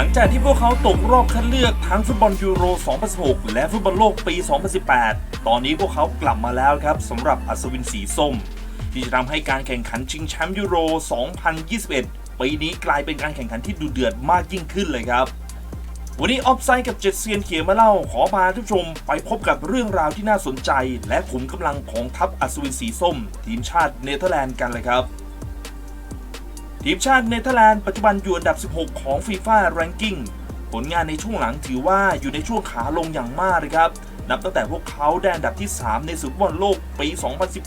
ลังจากที่พวกเขาตกรอบคัดเลือกทั้งฟุตบอลยูโร 2016 และฟุตบอลโลกปี 2018 ตอนนี้พวกเขากลับมาแล้วครับสำหรับอัศวินสีส้ม ที่จะทำให้การแข่งขันชิงแชมป์ยูโร 2021 ปีนี้กลายเป็นการแข่งขันที่ดุเดือดมากยิ่งขึ้นเลยครับ วันนี้ออฟไซด์กับเจ็ดเซียนเขียนมาเล่าขอพาทุกชมไปพบกับเรื่องราวที่น่าสนใจ และขุมกำลังของทัพอัศวินสีส้ม ทีมชาติเนเธอร์แลนด์กันเลยครับ ทีมชาติเนเธอร์แลนด์ปัจจุบันอยู่อันดับ 16 ของฟีฟ่าแรงกิ้งผลงานในช่วงหลังถือว่าอยู่ในช่วงขาลงอย่างมากเลยครับ นับตั้งแต่พวกเขาได้อันดับที่ 3 ในศึกฟุตบอลโลกปี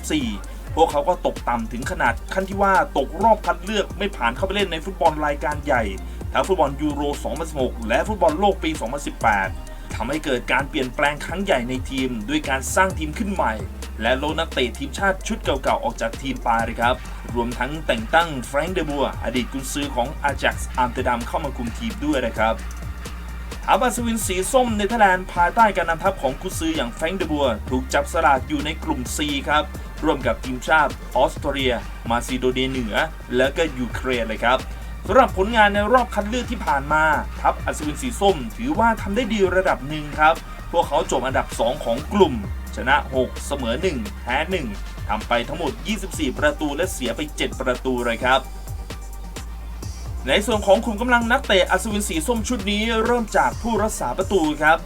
2014 พวกเขาก็ตกต่ำถึงขนาดขั้นที่ว่าตกรอบคัดเลือกไม่ผ่านเข้าไปเล่นในฟุตบอลรายการใหญ่ ทั้งฟุตบอลยูโร 2016 และฟุตบอลโลกปี 2018 ทำให้เกิดการเปลี่ยนแปลงครั้งใหญ่ในทีม ด้วยการสร้างทีมขึ้นใหม่ และโลดนักเตะทีมชาติชุดเก่าๆ ออกจากทีมไปเลยครับ รวมทั้งแต่งตั้งแฟรงค์เดบัวอดีตกุนซือของอาจักซ์อัมสเตอร์ดัมเข้ามาคุมทีมด้วยนะครับทัพอัศวินสีส้มเนเธอร์แลนด์ภายใต้การนำทัพของกุนซืออย่างแฟรงค์เดบัวถูกจับสลากอยู่ในกลุ่ม C ครับ ร่วมกับทีมชาติออสเตรีย มาซิโดเนียเหนือ และก็ยูเครนเลยครับ สำหรับผลงานในรอบคัดเลือกที่ผ่านมา ทัพอัศวินสีส้ม ถือว่าทำได้ดีระดับหนึ่งครับ พวกเขาจบอันดับ 2 ของกลุ่ม ชนะ 6 เสมอ 1 แพ้ 1ทำไปทั้งหมด 24 ประตูและเสียไป 7 ประตูเลยครับ ในส่วนของขุมกำลังนักเตะอัศวินสีส้มชุดนี้เริ่มจากผู้รักษาประตูครับ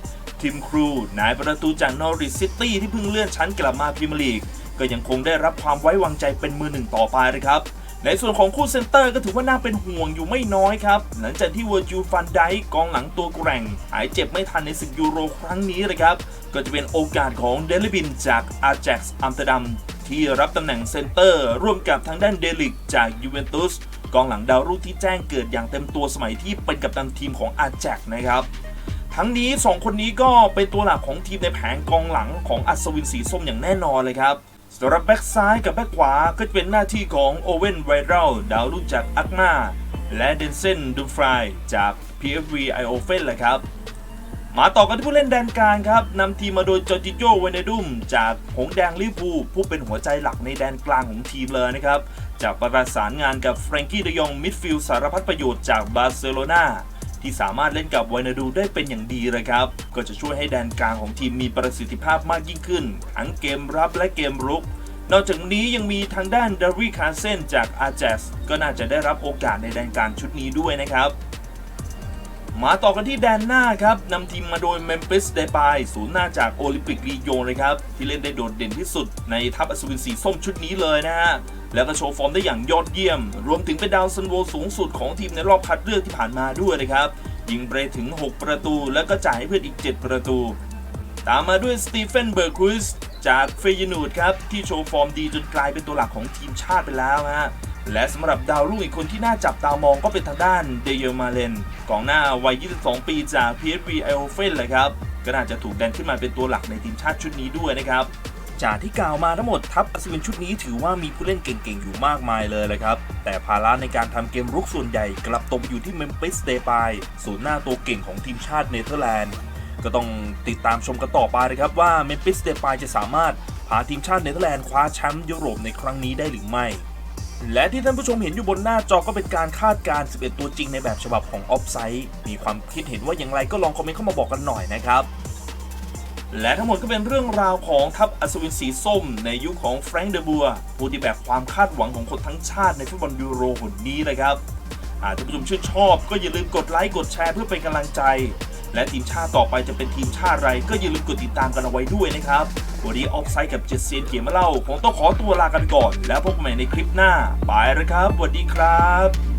ทีมครูนายประตูจากนอริสซิตี้ที่เพิ่งเลื่อนชั้นกลับมาพรีเมียร์ลีกก็ยังคงได้รับความไว้วางใจเป็นมือหนึ่งต่อไปนะครับ ในส่วนของคู่เซนเตอร์ก็ถือว่าน่าเป็นห่วงอยู่ไม่น้อยครับ หลังจากที่เวอร์จูฟันไดกองหลังตัวแกร่ง หายเจ็บไม่ทันในศึกยูโรครั้งนี้เลยครับ ก็จะเป็นโอกาสของเดลิบินจากอาแจ็กซ์อัมสเตอร์ดัมที่รับตำแหน่งเซนเตอร์ ร่วมกับทางด้านเดลิกจากยูเวนตุสกองหลังดาวรุ่งที่แจ้งเกิดอย่างเต็มตัวสมัยที่เป็นกัปตันทีมของอาแจ็กนะครับทั้งนี้ 2 คนนี้ก็เป็นตัวหลักของทีมในแผงกองหลังของอัศวินสีส้มอย่างแน่นอนเลยครับ สำหรับแบ็กซ้ายกับแบ็กขวาก็จะเป็นหน้าที่ของโอเวนไวรัลดาวรุ่งจากอักมาและเดนเซนดูฟรายจาก PFV i o f e n เลยครับ มาต่อกันที่ผู้เล่นแดนกลางครับนำทีมมาโดยจอร์จิโจเวเนดุมจากหงแดงลิเวอร์พูลผู้เป็นหัวใจหลักในแดนกลางของทีมเลยนะครับ จากประสานงานกับแฟรงกี้เดยองมิดฟิลด์สารพัดประโยชน์จากบาร์เซโลนา ที่สามารถเล่นกับไวนาดูได้เป็นอย่างดีเลยครับ ก็จะช่วยให้แดนกลางของทีมมีประสิทธิภาพมากยิ่งขึ้น ทั้งเกมรับและเกมรุก นอกจากนี้ยังมีทางด้านดาริคาเซนจากอาแจสก็น่าจะได้รับโอกาสในแดนกลางชุดนี้ด้วยนะครับมาต่อกันที่แดนหน้าครับนำทีมมาโดยเมม h ิสเดปายศูนย์หน้าจากโอลิมปิกลีโยเลยครับ ที่เล่นได้โดดเด่นที่สุดในทัพอัศวินสีส้มชุดนี้เลยนะฮะ แล้วก็โชว์ฟอร์มได้อย่างยอดเยี่ยม รวมถึงเป็นดาวซันโวสูงสุดของทีมในรอบคัดเลือกที่ผ่านมาด้วยนะครับยิงไปถึง 6 ประตู แล้วก็จ่ายให้เพื่อนอีก 7 ประตู ตามมาด้วยสตีเฟนเบอร์ครุสจากเฟยนูดครับ ที่โชว์ฟอร์มดีจนกลายเป็นตัวหลักของทีมชาติไปแล้วฮะและสำหรับดาวรุ่งอีกคนที่น่าจับตามองก็เป็นทางด้านเดเยมาเลนกองหน้าวัย 22 ปีจาก PSV i o f e n เลยครับ ก็น่าจะถูกดันขึ้นมาเป็นตัวหลักในทีมชาติชุดนี้ด้วยนะครับ จากที่กล่าวมาทั้งหมดทัพอัศวินชุดนี้ถือว่ามีผู้เล่นเก่งๆ อยู่มากมายเลยเลยครับ แต่ภาระในการทำเกมรุกส่วนใหญ่กลับตกอยู่ที่เมม h ิสเดปายศูนย์หน้าตัวเก่งของทีมชาติเนเธอร์แลนด์ ก็ต้องติดตามชมกันต่อไปนะครับว่าเมม h ิสเดปายจะสามารถพาทีมชาติเนเธอร์แลนด์คว้าแชมป์ยุโรปในครั้งนี้ได้หรือไม่ และที่ท่านผู้ชมเห็นอยู่บนหน้าจอก็เป็นการคาดการณ์11 ตัวจริงในแบบฉบับของออฟไซด์มีความคิดเห็นว่าอย่างไรก็ลองคอมเมนต์เข้ามาบอกกันหน่อยนะครับ และทั้งหมดก็เป็นเรื่องราวของทัพอัศวินสีส้ม ในยุคของแฟรงค์เดอบัวผู้ที่แบกความคาดหวังของคนทั้งชาติในฟุตบอลยูโรหนนี้เลยครับหากท่านผู้ชมชื่นชอบก็อย่าลืมกดไลค์กดแชร์เพื่อเป็นกำลังใจ และทีมชาติต่อไปจะเป็นทีมชาติอะไร ก็อย่าลืมกดติดตามกันเอาไว้ด้วยนะครับวันนี้ออฟไซด์กับเจดเซียนเขียนมาเล่าคงต้องขอตัวลากันก่อน แล้วพบกันใหม่ในคลิปหน้าบายแล้วครับสวัสดีครับ